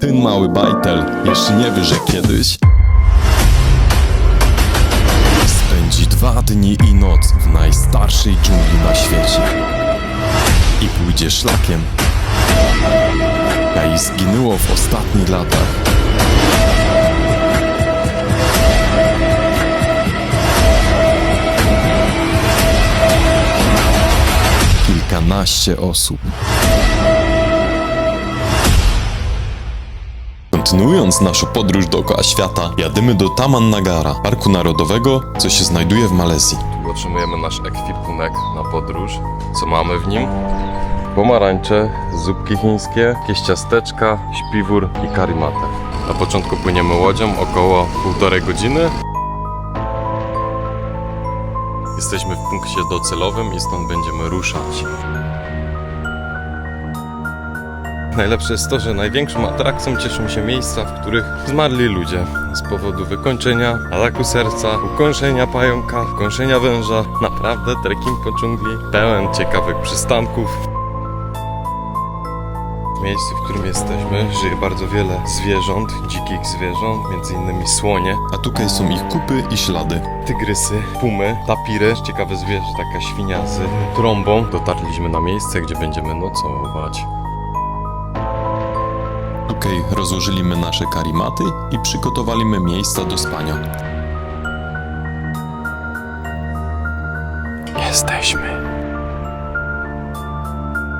Ten mały bajtel jeszcze nie wie, że kiedyś spędzi dwa dni i noc w najstarszej dżungli na świecie i pójdzie szlakiem, jaki zginęło w ostatnich latach. Kilkanaście osób. Kontynuując naszą podróż dookoła świata, jadymy do Taman Nagara, parku narodowego, co się znajduje w Malezji. Tu otrzymujemy nasz ekwipunek na podróż. Co mamy w nim? Pomarańcze, zupki chińskie, jakieś ciasteczka, śpiwór i karimatę. Na początku płyniemy łodzią około półtorej godziny. Jesteśmy w punkcie docelowym i stąd będziemy ruszać. Najlepsze jest to, że największą atrakcją cieszą się miejsca, w których zmarli ludzie z powodu wykończenia, ataku serca, ukończenia pająka, ukończenia węża. Naprawdę trekking po dżungli pełen ciekawych przystanków. W miejscu, w którym jesteśmy, żyje bardzo wiele zwierząt, dzikich zwierząt, między innymi słonie, A tutaj są ich kupy i ślady. tygrysy, pumy, tapiry, ciekawe zwierzę, taka świnia z trąbą. Dotarliśmy na miejsce, gdzie będziemy nocować. Tutaj rozłożyliśmy nasze karimaty i przygotowaliśmy miejsca do spania. Jesteśmy.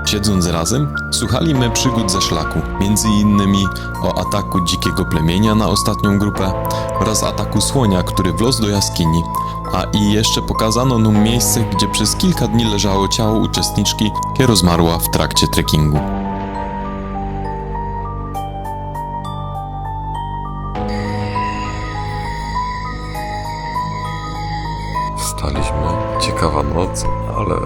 Siedząc razem, słuchaliśmy przygód ze szlaku, między innymi o ataku dzikiego plemienia na ostatnią grupę oraz ataku słonia, który wlazł do jaskini, a i jeszcze pokazano nam miejsce, gdzie przez kilka dni leżało ciało uczestniczki, które zmarła w trakcie trekkingu. Wstaliśmy. Ciekawa noc, ale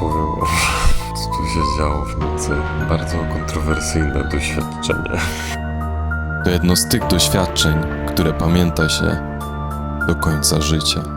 powiem co tu się działo w nocy. Bardzo kontrowersyjne doświadczenie. To jedno z tych doświadczeń, które pamięta się do końca życia.